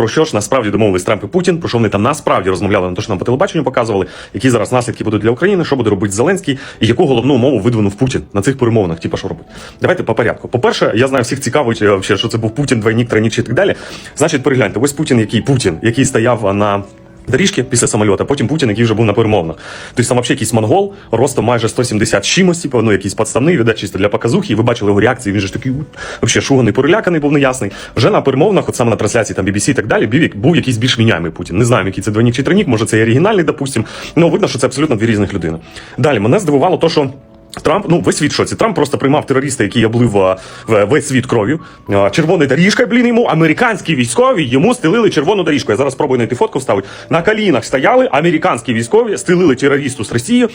про що ж насправді домовились Трамп і Путін, про що вони там насправді розмовляли на те, що нам по телебаченню показували, які зараз наслідки будуть для України, що буде робити Зеленський, і яку головну умову видвинув Путін на цих перемовинах. Типа що робить? Давайте по порядку. По-перше, я знаю, всіх цікавить, е, що це був Путін, двойник, тройнік і так далі. Значить, перегляньте, ось Путін, який Путін, який стояв на. Доріжки після самольота, потім Путін, який вже був на перемовинах. Тобто там взагалі якийсь монгол, ростом майже 170 з чимось, типу, ну якийсь подставний, віддать чисто для показухи, і ви бачили його реакції, він же такий взагалі шуганий, переляканий, був неясний. Вже на перемовинах, от саме на трансляції там BBC і так далі, був, був якийсь більш міняємий Путін. Не знаю, який це двойник чи тройник, може це і оригінальний, допустим. Ну видно, що це абсолютно дві різних людини. Далі мене здивувало то, що. Трамп, ну весь світ шоці. Трамп просто приймав терориста, який облив в- весь світ кров'ю. А, Червоною доріжкою, блін, йому американські військові йому стелили червону доріжку. Я зараз спробую знайти фотку вставити. На колінах стояли американські військові, стелили терористу з Росії.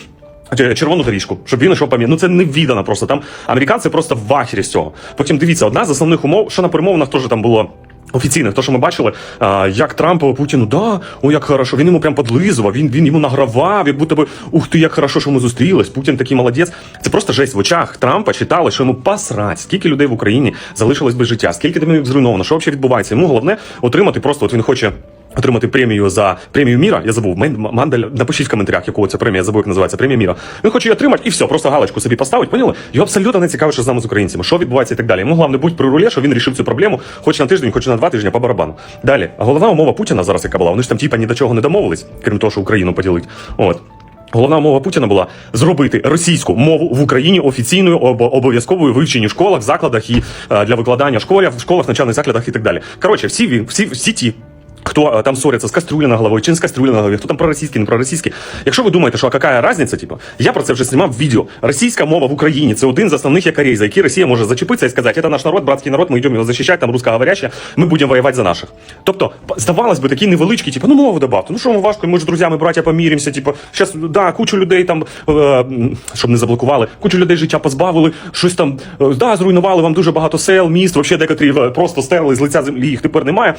е, Червону доріжку, щоб він йшов пам'ять. Ну це не віддано просто. Там американці просто в ахері з цього. Потім дивіться, одна з основних умов, що на перемовинах теж там було. Офіційних, то що ми бачили, як Трамп Путіну, да, о, як хорошо, він йому прям подлизував, він, він йому награвав, як будто би, ух ти, як хорошо, що ми зустрілись, Путін такий молодець. Це просто жесть в очах Трампа читали, що йому посрать, скільки людей в Україні залишилось без життя, скільки там зруйновано, що взагалі відбувається. Йому головне отримати просто, от він хоче. Отримати премію за премію міра. Я забув. Мандель, напишіть в коментарях, якого це премія, я забув, як називається премія міра. Він хоче її отримати і все, просто галочку собі поставить. Поняли? Його абсолютно не цікаво, що з нами з українцями, що відбувається і так далі. Йому головне будь при рулі, що він рішив цю проблему, хоч на тиждень, хоч на два тижні по барабану. Далі, головна умова Путіна зараз, яка була, вони ж там типа ні до чого не домовились, крім того, що Україну поділить. От. Головна умова Путіна була зробити російську мову в Україні офіційною об- обов'язковою вивченню в школах, закладах і е, для викладання в школах, в школах, навчальних закладах і так далі. Коротше, всі всі, всі ті. Хто е, там ссориться з кастрюлі на головою, чи не з кастрюлі на голові, хто там проросійський, не проросійський. Якщо ви думаєте, що а яка різниця, типу, я про це вже знімав відео. Російська мова в Україні це один з основних якорей, за які Росія може зачепитися і сказати, це наш народ, братський народ, ми йдемо його захищати, там русскоговоряща, ми будемо воювати за наших. Тобто, здавалось би, такі невеличкі, типу, ну мову добавте, ну що ми важко, ми ж друзями, браття поміримося, типу, щас, да, кучу людей там, е, щоб не заблокували, кучу людей життя позбавили, щось там, е, да, зруйнували вам дуже багато сел, міст, взагалі декотрі е, просто стерли з лиця землі, їх тепер немає.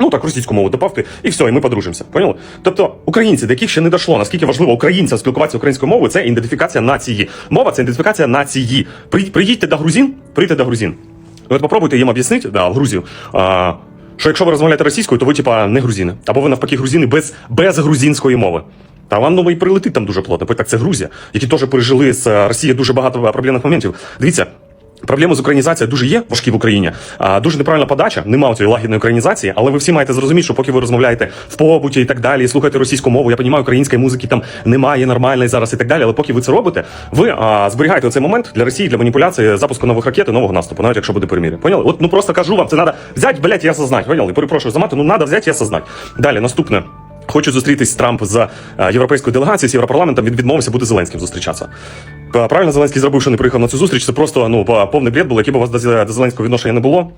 Ну так російську мову добавте, і все, і ми подружимося. Поняли? Тобто українці, до яких ще не дійшло, наскільки важливо українцям спілкуватися українською мовою, це ідентифікація нації. Мова це ідентифікація нації. При- Приїдьте до грузин, прийдьте до грузин. От попробуйте їм об'яснити, да, в Грузію. А, що якщо ви розмовляєте російською, то ви типа не грузини. Або ви навпаки грузини без, без грузинської мови. Та вам ну, і прилетить там дуже плотно. Так це Грузія, які теж пережили з е, Росією дуже багато проблемних моментів. Дивіться. Проблеми з українізацією дуже є важкі в Україні. А, дуже неправильна подача, немає цієї лагідної українізації, але ви всі маєте зрозуміти, що поки ви розмовляєте в побуті і так далі, і слухаєте російську мову, я розумію, української музики там немає нормальної зараз і так далі. Але поки ви це робите, ви а, зберігаєте цей момент для Росії для маніпуляції, запуску нових ракет і нового наступу, навіть якщо буде перемір'я. Поняли? От ну просто кажу вам, це треба взяти, блядь, я осознать. Поняли? Перепрошую за мати, ну треба взяти, я осознать. Далі наступне. Хочу зустрітись Трамп з е, європейською делегацією з європарламентом. Він відмовився бути Зеленським зустрічатися. Е, Правильно Зеленський зробив, що не приїхав на цю зустріч. Це просто ну повний бред було, який б у вас до Зеленського відношення не було.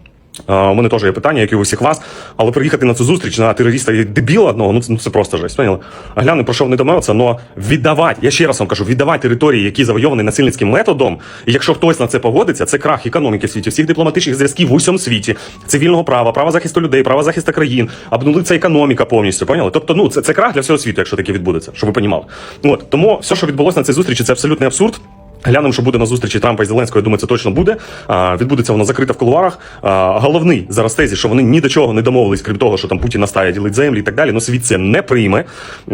У мене теж є питання, як і у всіх вас, але приїхати на цю зустріч на терориста і дебіла одного, ну це, ну це просто жесть. Поняли? Гляну, про що вони домовилися, але віддавати, я ще раз вам кажу, віддавати території, які завойовані насильницьким методом. І якщо хтось на це погодиться, це крах економіки в світі, всіх дипломатичних зв'язків в усьому світі, цивільного права, права захисту людей, права захисту країн, обнулиться економіка повністю. Поняли? Тобто, ну це, це крах для всього світу, якщо таке відбудеться, щоб ви понімали. От тому все, що відбулося на цій зустрічі, це абсолютний абсурд. Глянемо, що буде на зустрічі Трампа і Зеленського. Я думаю, це точно буде. А, відбудеться воно закрите в кулуарах. А, головний зараз тезі, що вони ні до чого не домовились, крім того, що там Путін настає ділить землі і так далі. Ну світ це не прийме.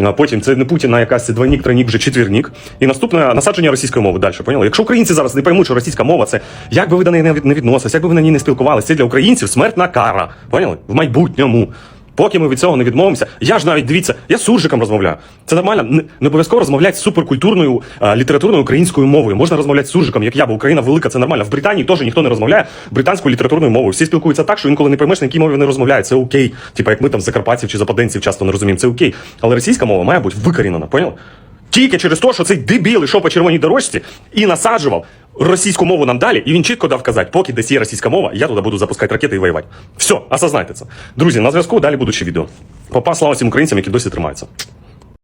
А, потім це не Путін, а якась двойник, тройник, вже четвірник. І наступне насадження російської мови. Далі поняли? Якщо українці зараз не поймуть, що російська мова це як би ви до неї не відносились, як би ви на ній не спілкувалися, це для українців смертна кара. Поняли? В майбутньому. Поки ми від цього не відмовимося, я ж навіть дивіться, я з суржиком розмовляю. Це нормально. Не, обов'язково розмовляти з суперкультурною а, літературною українською мовою. Можна розмовляти з суржиком, як я, бо Україна велика, це нормально. В Британії теж ніхто не розмовляє британською літературною мовою. Всі спілкуються так, що інколи не поймеш, на якій мові вони розмовляють. Це окей. Типа як ми там закарпатців чи западенців часто не розуміємо. Це окей. Але російська мова має бути викорінена, поняли? Тільки через те, що цей дебіл йшов по червоній дорожці і насаджував російську мову нам далі, і він чітко дав казати, поки десь є російська мова, я туди буду запускати ракети і воювати. Все, осознайте це. Друзі, на зв'язку далі будуть ще відео. Попа слава всім українцям, які досі тримаються.